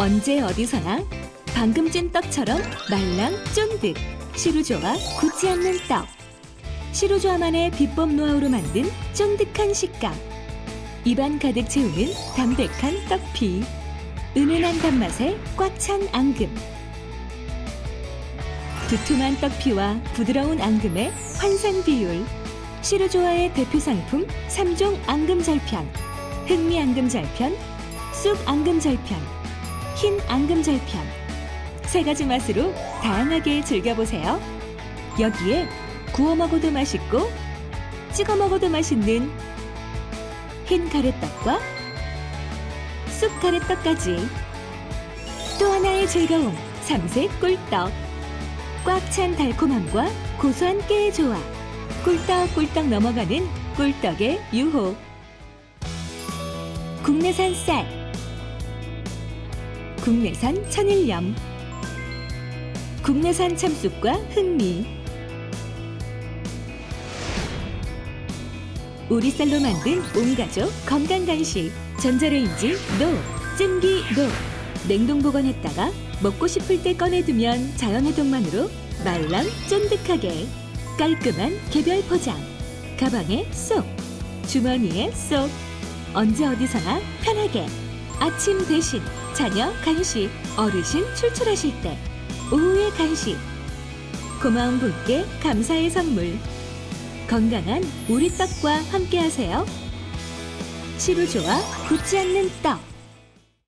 언제 어디서나 방금 찐 떡처럼 말랑 쫀득 시루조와 굳지 않는 떡. 시루조아만의 비법 노하우로 만든 쫀득한 식감. 입안 가득 채우는 담백한 떡피. 은은한 단맛에 꽉 찬 앙금. 두툼한 떡피와 부드러운 앙금의 환상 비율. 시루조아의 대표 상품 3종 앙금 절편. 흑미 앙금 절편 쑥 앙금 절편 흰 앙금 절편. 세 가지 맛으로 다양하게 즐겨보세요. 여기에 구워 먹어도 맛있고 찍어 먹어도 맛있는 흰 가래떡과 쑥 가래떡까지. 또 하나의 즐거움 삼색 꿀떡. 꽉 찬 달콤함과 고소한 깨의 조화 꿀떡꿀떡 넘어가는 꿀떡의 유호 국내산 쌀 국내산 천일염. 국내산 참쑥과 흑미. 우리 쌀로 만든 온가족 건강 간식. 전자레인지 노 찜기 노. 냉동 보관했다가 먹고 싶을 때 꺼내두면 자연해동만으로 말랑 쫀득하게. 깔끔한 개별 포장. 가방에 쏙. 주머니에 쏙. 언제 어디서나 편하게 아침 대신 자녀 간식 어르신 출출하실 때 오후의 간식. 고마운 분께 감사의 선물. 건강한 우리 떡과 함께하세요. 시루조와 굳지 않는 떡